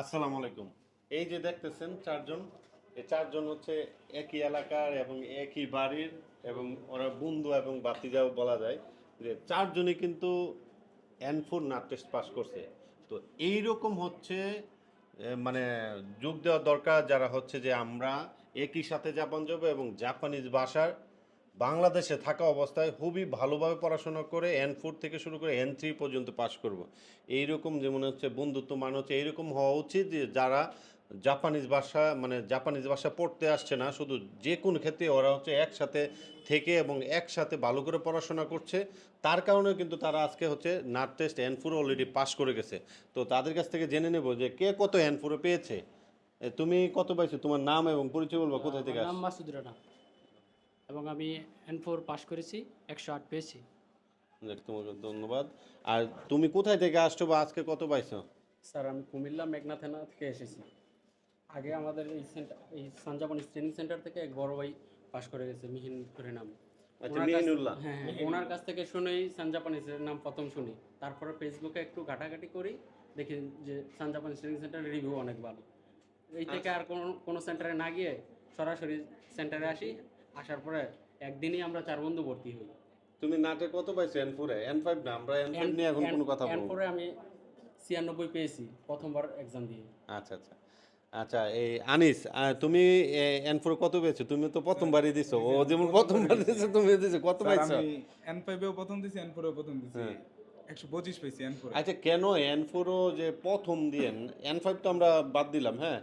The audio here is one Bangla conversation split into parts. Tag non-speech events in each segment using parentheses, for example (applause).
আসসালামু আলাইকুম। এই যে দেখতেছেন চারজন, এই চারজন হচ্ছে একই এলাকার এবং একই বাড়ির এবং ওরা বন্ধু এবং বাতিজাও বলা যায় যে চারজনই কিন্তু N four NAT test pass করছে। তো এইরকম হচ্ছে মানে যোগ দেওয়া দরকার যারা হচ্ছে যে আমরা একই সাথে জাপান যাব এবং জাপানিজ ভাষার বাংলাদেশে থাকা অবস্থায় খুবই ভালোভাবে পড়াশোনা করে এন ফোর থেকে শুরু করে এন থ্রি পর্যন্ত পাশ করব। এইরকম যেমন হচ্ছে বন্ধুত্ব মানে হচ্ছে এইরকম হওয়া উচিত যে যারা জাপানিজ ভাষা মানে জাপানিজ ভাষা পড়তে আসছে না শুধু যে কোনো ক্ষেত্রে ওরা হচ্ছে একসাথে থেকে এবং একসাথে ভালো করে পড়াশোনা করছে। তার কারণে কিন্তু তারা আজকে হচ্ছে NAT test N four already pass করে গেছে। তো তাদের কাছ থেকে জেনে নেব যে কে কত এন ফোরে পেয়েছে। তুমি কত পাইছো? তোমার নাম এবং পরিচয় বলব কোথায় থেকে নাম আসছো? মাসুদ রানা। এবং আমি এন ফোর পাস করেছি একশো আট পেয়েছি। যাক, তোমাকে ধন্যবাদ। আর তুমি কোথায় থেকে আসছো বা আজকে কত পাইছো? স্যার আমি কুমিল্লা মেঘনা থানা থেকে এসেছি। আগে আমাদের এই সেন্টার এই সঞ্জাপন ট্রেনিং সেন্টার থেকে এক বড় ভাই পাস করে গেছে মিহিন করে নাম। আচ্ছা ওনার কাছ- মিহিনুল্লাহ। হ্যাঁ হ্যাঁ, ওনার কাছ থেকে শুনেই সানজাপানিসের নাম প্রথম শুনি। তারপরে ফেসবুকে একটু ঘাটাঘাটি করি দেখি যে সানজাপানিস ট্রেনিং সেন্টারের রিভিউ অনেক ভালো। এই থেকে আর কোনো কোনো সেন্টারে না গিয়ে সরাসরি সেন্টারে আসি। আসার পরে একদিনই আমরা চার বন্ধু ভর্তি হই। তুমি নাটে কত পাইছো? এন ফোরে এন ফাইভ না? আমরা এন ফাইভ নিয়ে এখন কোনো কথা বলব না। এরপরে আমি ছিয়ানব্বই পেয়েছি প্রথমবার এক্সাম দিয়ে। আচ্ছা আচ্ছা। আচ্ছা এই আনিস তুমি এন ফোর কত পেয়েছ? তুমি তো প্রথমবারই দিছো। ও যেমন প্রথমবার দিছো। তুমি দিছো। কত পাইছো? আমি এন ফাইভেও প্রথম দিছি এন ফোরেও প্রথম দিছি। হ্যাঁ। একশো পঁচিশ পেয়েছি এন ফোরে আচ্ছা কেন এন ফোরও যে প্রথম দিয়ে এন ফাইভ তো আমরা বাদ দিলাম হ্যাঁ?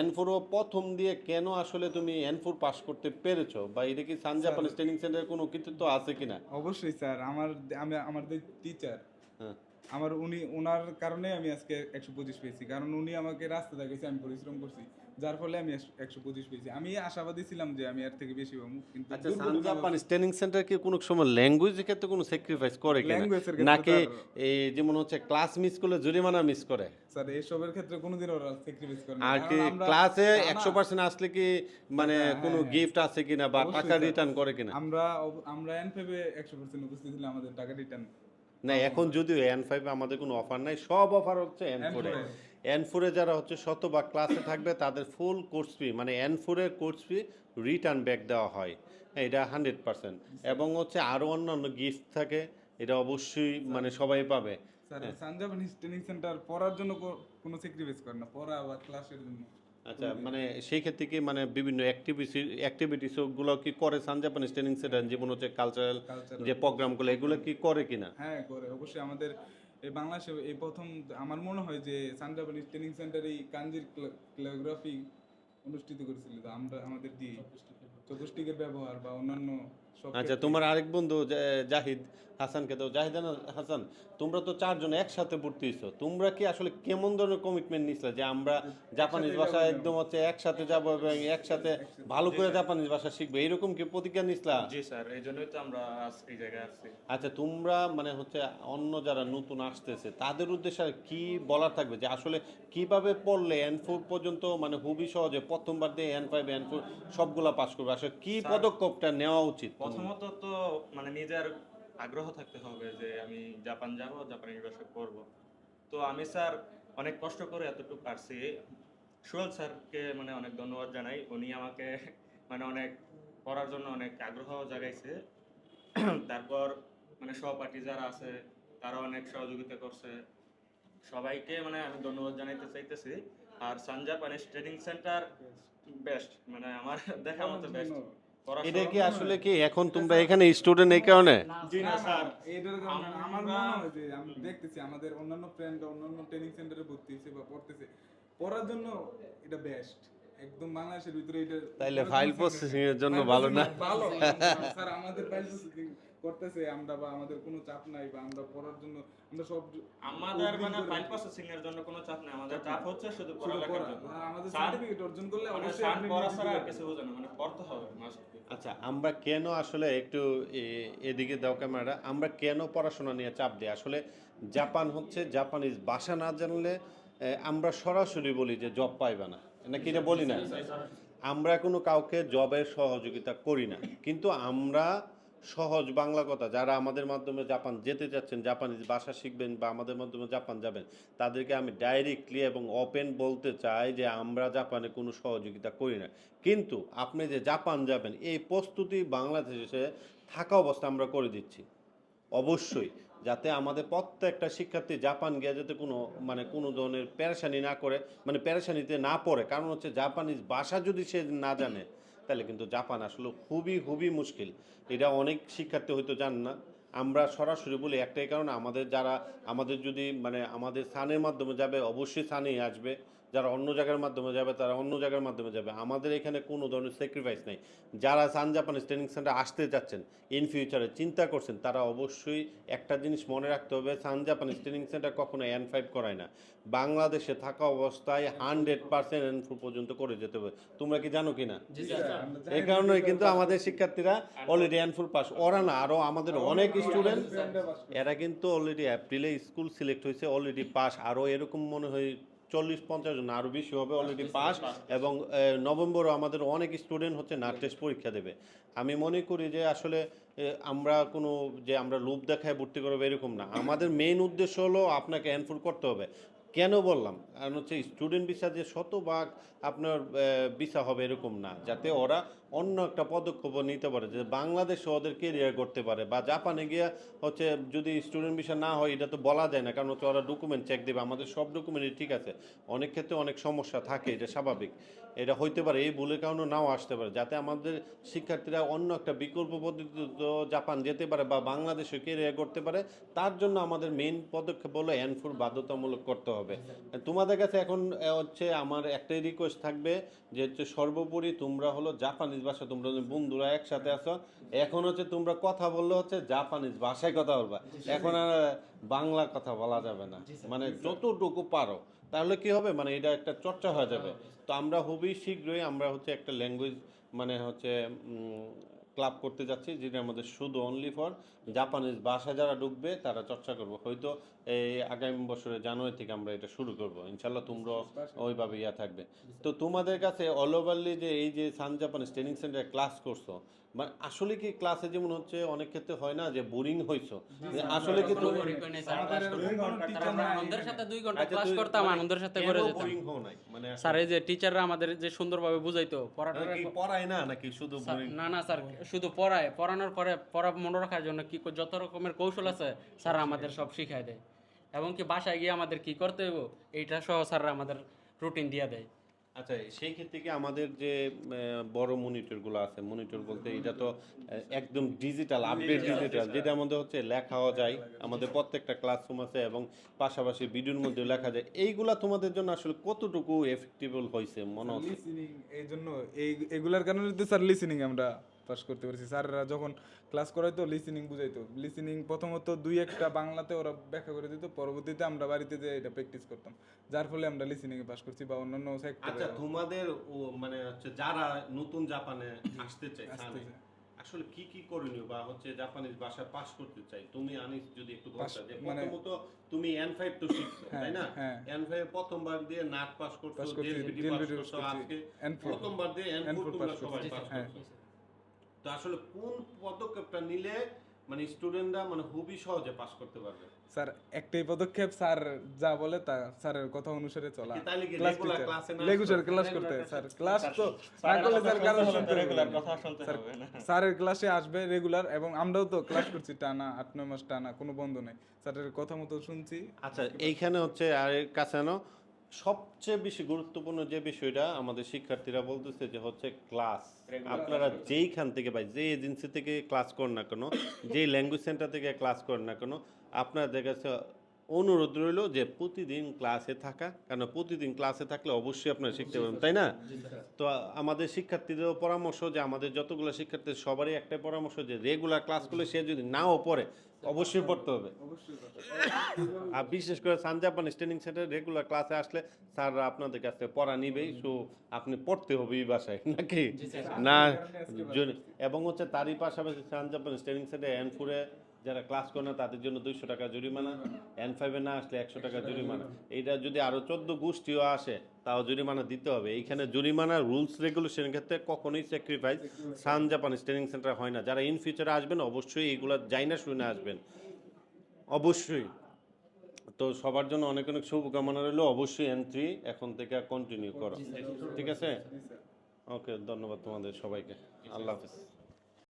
এন ফোরও প্রথম দিয়ে কেন আসলে তুমি এন ফোর পাস করতে পেরেছ? বা এটা কি সান জাপানিজ ট্রেনিং সেন্টারের কোনো কিছু তো আছে কিনা? অবশ্যই স্যার। আমার আমি আমার টিচার হ্যাঁ। আমার উনি ওনার কারণে আমি আজকে একশো পঁচিশ পেয়েছি। কারণ উনি আমাকে রাস্তা দেখাইছে আমি পরিশ্রম করছি। যার ফলে আমি একশো পঁচিশ পেয়েছি। আমি আশাবাদী ছিলাম যে আমি এর থেকে বেশি পাবো। কিন্তু আচ্ছা ট্রেনিং সেন্টার কি কোনো সময় ল্যাঙ্গুয়েজের ক্ষেত্রে কোনো স্যাক্রিফাইস করে ক্ষেত্রে নাকি এই যেমন হচ্ছে ক্লাস মিস করলে জরিমানা মিস করে? স্যার এসবের ক্ষেত্রে কোনোদিন ওরা স্যাক্রিফাইস করে আর কি ক্লাসে একশো পার্সেন্ট আসলে কি মানে হ্যাঁ, কোনো হ্যাঁ। গিফট আছে কিনা বা টাকা রিটার্ন করে কিনা? আমরা আমরা এন ফাইভে একশো পার্সেন্ট উপস্থিত আমাদের টাকা রিটার্ন না এখন যদিও এন ফাইভে আমাদের কোনো অফার নাই সব অফার হচ্ছে এন N4 ফোরে। এন ফোরে যারা হচ্ছে শতভাগ ক্লাসে থাকবে তাদের ফুল কোর্স ফি মানে এন ফোরের কোর্স ফি রিটার্ন ব্যাক দেওয়া হয়। হ্যাঁ, এটা হান্ড্রেড পার্সেন্ট এবং হচ্ছে আরও অন্যান্য গিফট থাকে এটা অবশ্যই মানে সবাই পাবে। ট্রেনিং সেন্টার পড়ার জন্য কোনো স্যাক্রিফাইস করে না পড়া বা ক্লাসের জন্য। আচ্ছা মানে সেই ক্ষেত্রে কি মানে বিভিন্ন অ্যাক্টিভিটি অ্যাক্টিভিটিসগুলো কি করে সান জাপানিজ ট্রেনিং সেন্টার যেমন হচ্ছে কালচারাল। যে প্রোগ্রামগুলো এগুলো কি করে কিনা? হ্যাঁ করে। অবশ্যই আমাদের এই বাংলাদেশে এই প্রথম আমার মনে হয় যে সানজাপানিজ ট্রেনিং সেন্টার এই কাঞ্জির ক্লিওগ্রাফি অনুষ্ঠিত করেছিল তো আমরা আমাদের দিয়ে চতুষ্টিকের ব্যবহার। বা অন্যান্য আচ্ছা তোমার আরেক বন্ধু জাহিদ হাসানকে তো জাহিদ হাসান তোমরা তো চারজন একসাথে ভর্তি হইছো। তোমরা কি আসলে কেমন ধরনের কমিটমেন্ট নিছিলে যে আমরা জাপানিজ ভাষা একদম হচ্ছে একসাথে যাব এবং একসাথে ভালো করে জাপানিজ ভাষা শিখবে। এরকম কি প্রতিজ্ঞা নিছিলা? জি স্যার এই জন্যই তো আমরা এই জায়গায় আসছি আচ্ছা তোমরা মানে হচ্ছে অন্য যারা নতুন আসতেছে তাদের উদ্দেশ্যে কি বলার থাকবে? যে আসলে কীভাবে পড়লে এন ফোর পর্যন্ত মানে খুবই সহজে প্রথমবার দিয়ে এন ফাইভ এন ফোর সবগুলা পাস করবে? আসলে কি পদক্ষেপটা নেওয়া উচিত? প্রথমত তো মানে নিজের আগ্রহ থাকতে হবে যে আমি জাপান যাব জাপানি ভাষা করব। তো আমি স্যার অনেক কষ্ট করে এতটুকু পারছি। সুয়েল স্যারকে মানে অনেক ধন্যবাদ জানাই। উনি আমাকে মানে অনেক পড়ার জন্য অনেক আগ্রহ জাগাইছে। তারপর মানে সহপাঠী যারা আছে তারা অনেক সহযোগিতা করছে। সবাইকে মানে আমি ধন্যবাদ জানাইতে চাইতেছি। আর Sun Japanese training centre best. মানে আমার (laughs) দেখা মতো বেস্ট। এটা কি আসলে কি এখন তোমরা এখানে স্টুডেন্ট এই কারণে? জি না স্যার। এটার কারণে আমার মনে হয় যে আমি দেখতেছি আমাদের অন্যান্য ফ্রেন্ড অন্যান্য ট্রেনিং সেন্টারে ভর্তি হয়েছে বা পড়তেছে। পড়ার জন্য এটা বেস্ট একদম বাংলাদেশের ভিতরে এটা তাইলে ফাইল প্রসেসিং এর জন্য ভালো না? ভালো। (laughs) স্যার আমাদের ফাইল প্রসেসিং করতেছে আমরা বা আমাদের কোনো চাপ নাই বা আমরা পড়ার জন্য আমরা সব আমাদের মানে ফাইল প্রসেসিং এর জন্য কোনো চাপ নেই আমাদের চাপ হচ্ছে শুধু পড়ালেখার জন্য আমাদের সার্টিফিকেট অর্জন করলে মানে অবশ্যই আপনি পড়া ছাড়া আর কিছু বোঝে না মানে পড়তে হবে আচ্ছা আমরা কেন আসলে একটু এদিকে দাও ক্যামেরা আমরা কেন পড়াশোনা নিয়ে চাপ দিই আসলে জাপান হচ্ছে জাপানিজ ভাষা না জানলে আমরা সরাসরি বলি যে জব পাইবে না নাকি এটা বলি না আমরা কোনো কাউকে জবের সহযোগিতা করি না কিন্তু আমরা সহজ বাংলা কথা, যারা আমাদের মাধ্যমে জাপান যেতে চাচ্ছেন, জাপানিজ ভাষা শিখবেন বা আমাদের মাধ্যমে জাপান যাবেন, তাদেরকে আমি ডাইরেক্টলি এবং ওপেন বলতে চাই যে আমরা জাপানে কোনো সহযোগিতা করি না। কিন্তু আপনি যে জাপান যাবেন, এই প্রস্তুতি বাংলাদেশে থাকা অবস্থা আমরা করে দিচ্ছি। অবশ্যই, যাতে আমাদের প্রত্যেকটা শিক্ষার্থী জাপান গিয়ে যাতে কোনো মানে কোনো ধরনের প্যারেশানি না করে মানে প্যারেশানিতে না পড়ে। কারণ হচ্ছে জাপানিজ ভাষা যদি সে না জানে তাহলে কিন্তু জাপান আসলে খুবই খুবই মুশকিল। এটা অনেক শিক্ষার্থী হয়তো জান না। আমরা সরাসরি বলি একটাই কারণ, আমাদের যারা, আমাদের যদি মানে আমাদের স্থানের মাধ্যমে যাবে, অবশ্যই সানেই আসবে। যারা অন্য জায়গার মাধ্যমে যাবে তারা অন্য জায়গার মাধ্যমে যাবে। আমাদের এখানে কোনো ধরনের স্যাক্রিফাইস নেই। যারা সান জাপানিজ ট্রেনিং সেন্টার আসতে যাচ্ছেন ইন ফিউচারে চিন্তা করছেন তারা অবশ্যই একটা জিনিস মনে রাখতে হবে সান জাপানিজ ট্রেনিং সেন্টার কখনো এন ফাইভ করায় না। বাংলাদেশে থাকা অবস্থায় হান্ড্রেড পার্সেন্ট এন ফোর পর্যন্ত করে যেতে হবে। তোমরা কি জানো কি না এই কারণে কিন্তু আমাদের শিক্ষার্থীরা অলরেডি এন ফুল পাস ওরা না আরও আমাদের অনেক স্টুডেন্ট এরা কিন্তু অলরেডি অ্যাপ্রিলে স্কুল সিলেক্ট হয়েছে অলরেডি পাস আরও এরকম মনে হয় চল্লিশ পঞ্চাশ জন আরও বেশি হবে অলরেডি পাস এবং নভেম্বর নভেম্বরও আমাদের অনেক স্টুডেন্ট হচ্ছে নাট টেস্ট পরীক্ষা দেবে। আমি মনে করি যে আসলে আমরা কোনো যে আমরা লোভ দেখায় ভর্তি করব এরকম না। আমাদের মেন উদ্দেশ্য হলো আপনাকে অ্যানফোর করতে হবে। কেন বললাম? কারণ হচ্ছে স্টুডেন্ট ভিসা যে শতভাগ আপনার ভিসা হবে এরকম না। যাতে ওরা অন্য একটা পদক্ষেপ নিতে পারে, যে বাংলাদেশে ওদের কেরিয়ার করতে পারে বা জাপানে গিয়ে হচ্ছে যদি স্টুডেন্ট ভিসা না হয়, এটা তো বলা যায় না। কারণ হচ্ছে ওরা ডকুমেন্ট চেক দেবে, আমাদের সব ডকুমেন্টই ঠিক আছে। অনেক ক্ষেত্রে অনেক সমস্যা থাকে, এটা স্বাভাবিক। এটা হইতে পারে, এই ভুলের কারণে নাও আসতে পারে। যাতে আমাদের শিক্ষার্থীরা অন্য একটা বিকল্প পদ্ধতিতে জাপান যেতে পারে বা বাংলাদেশে কেরিয়ার করতে পারে, তার জন্য আমাদের মেইন পদক্ষেপ হলো এনফোর বাধ্যতামূলক করতে হবে। তোমাদের কাছে এখন হচ্ছে আমার একটাই রিকোয়েস্ট থাকবে যে হচ্ছে সর্বোপরি তোমরা হলো জাপানিজ ভাষা তোমরা বন্ধুরা একসাথে আছো। এখন হচ্ছে তোমরা কথা বললে হচ্ছে জাপানিজ ভাষায় কথা বলবা। এখন আর বাংলা কথা বলা যাবে না। মানে যতটুকু পারো। তাহলে কি হবে? মানে এটা একটা চর্চা হয়ে যাবে। তো আমরা খুবই শীঘ্রই আমরা হচ্ছে একটা ল্যাঙ্গুয়েজ মানে হচ্ছে ক্লাব করতে যাচ্ছি যেটার মধ্যে শুধু অনলি ফর জাপানিজ বাসা যারা ঢুকবে তারা চর্চা করব। হয়তো এই আগামী বছরে জানুয়ারি থেকে আমরা এটা শুরু করব। ইনশাল্লাহ তোমরা ওইভাবে ইয়া থাকবে। তো তোমাদের কাছে অল ওভারলি যে এই যে সান জাপানিজ ট্রেনিং সেন্টারে ক্লাস করছ মানে আসলে কি ক্লাসে যেমন হচ্ছে অনেক ক্ষেত্রে হয় না যে বোরিং হইছো? আসলে কি। আনন্দের সাথে দুই ঘণ্টা আচ্ছা, ক্লাস করতাম মানে আনন্দের সাথে করে যেতাম। boring হও নাই? মানে স্যার এই যে টিচাররা আমাদের যে সুন্দরভাবে বুঝাইতো পড়াটা মানে কি পড়ায় না নাকি শুধু স্যার, না না স্যার শুধু পড়ায়। পড়ানোর পরে পড়া মনে রাখার জন্য কি যত রকমের কৌশল আছে স্যার আমাদের সব শিখায় দেয়। এবং কি বাসায় গিয়ে আমাদের কি করতে হইব এইটা সহ স্যাররা আমাদের রুটিন দিয়ে দেয়। আচ্ছা সেই ক্ষেত্রে কি আমাদের যে বড় মনিটরগুলো আছে মনিটর বলতে এটা তো একদম ডিজিটাল আপডেট ডিজিটাল যেটা আমাদের হচ্ছে লেখাও যায় আমাদের প্রত্যেকটা ক্লাসরুম আছে এবং পাশাপাশি ভিডিওর মধ্যে লেখা যায়। এইগুলা তোমাদের জন্য আসলে কতটুকু এফেক্টিবল হয়েছে মনে হচ্ছে? লিসেনিং এই জন্য এই এগুলার কারণে তো স্যার লিসেনিং আমরা পাস করতে পারছি। স্যাররা যখন ক্লাস করাইতো লিসেনিং বুঝাইতো। লিসেনিং প্রথমত দুই একটা বাংলাতে ওরা ব্যাখ্যা করে দিত পরবর্তীতে আমরা বাড়িতে যে এটা প্র্যাকটিস করতাম। যার ফলে আমরা লিসেনিং এ পাস করছি বা অন্যান্য আচ্ছা তোমাদের মানে হচ্ছে যারা নতুন জাপানে আসতে চায়। আসলে কি কি করণীয়? বা হচ্ছে জাপানিজ ভাষা পাস করতে চাই তুমি আনিস যদি একটু বলতে যে মানে- প্রথমত তুমি এন ফাইভ তো শিখছো হ্যাঁ, তাই না? হ্যাঁ। এন ফাইভ প্রথমবার দিয়ে নাট পাস করছ জেএলবিটি পাস করছ আজকে। প্রথমবার দিয়ে এন N4 ফোর তোমরা সবাই পাস হ্যাঁ। করছ। তো আসলে কোন পদক্ষেপটা নিলে মানে স্টুডেন্টরা মানে খুবই সহজে পাস করতে পারবে? স্যার একটাই পদক্ষেপ স্যার যা বলে তা স্যারের কথা অনুসারে চলা। রেগুলার ক্লাস করতে স্যার। ক্লাস তো না করলে স্যার কারও শুনতে হবে কথা শুনতে হবে না। স্যারের ক্লাসে আসবে রেগুলার এবং আমরাও তো ক্লাস করছি টানা আট নয় মাস টানা কোনো বন্ধ নেই। স্যারের কথা মতো শুনছি। আচ্ছা এইখানে হচ্ছে আর এর কাছে না সবচেয়ে বেশি গুরুত্বপূর্ণ যে বিষয়টা আমাদের শিক্ষার্থীরা বলতেছে যে হচ্ছে ক্লাস আপনারা যেইখান থেকে বা যে এজেন্সি থেকে ক্লাস করেন না কেন (coughs) যেই ল্যাঙ্গুয়েজ সেন্টার থেকে ক্লাস করেন না কেন আপনাদের কাছে অনুরোধ রইল যে প্রতিদিন ক্লাসে থাকা কারণ প্রতিদিন ক্লাসে থাকলে অবশ্যই আপনারা শিখতে পারবেন তাই না? তো আমাদের শিক্ষার্থীদেরও পরামর্শ যে আমাদের যতগুলো শিক্ষার্থী সবারই একটাই পরামর্শ যে রেগুলার ক্লাস করলে সে যদি নাও পড়ে অবশ্যই পড়তে হবে। আর বিশেষ করে Sun Japanese training centre regular ক্লাসে আসলে স্যাররা আপনাদের কাছ থেকে পড়া নিবেই সো আপনি পড়তে হবে এই বাসায় নাকি? না এবং হচ্ছে তারই পাশাপাশি সান জাপানিজ ট্রেনিং সেন্টার এনফুরে যারা ক্লাস করে না তাদের জন্য দুইশো টাকা জরিমানা এন ফাইভে না আসলে একশো টাকা জরিমানা। এইটা যদি আরও চোদ্দ গোষ্ঠীও আসে তাও জরিমানা দিতে হবে। এইখানে জরিমানা রুলস রেগুলেশনের ক্ষেত্রে কখনোই sacrifice Sun Japanese training centre হয় না। যারা ইন ফিউচারে আসবেন অবশ্যই এইগুলো যাই না শুনে আসবেন। অবশ্যই। তো সবার জন্য অনেক অনেক শুভকামনা রইল। অবশ্যই এন্ট্রি এখন থেকে কন্টিনিউ করো। ঠিক আছে? ওকে ধন্যবাদ তোমাদের সবাইকে। আল্লাহ হাফিজ।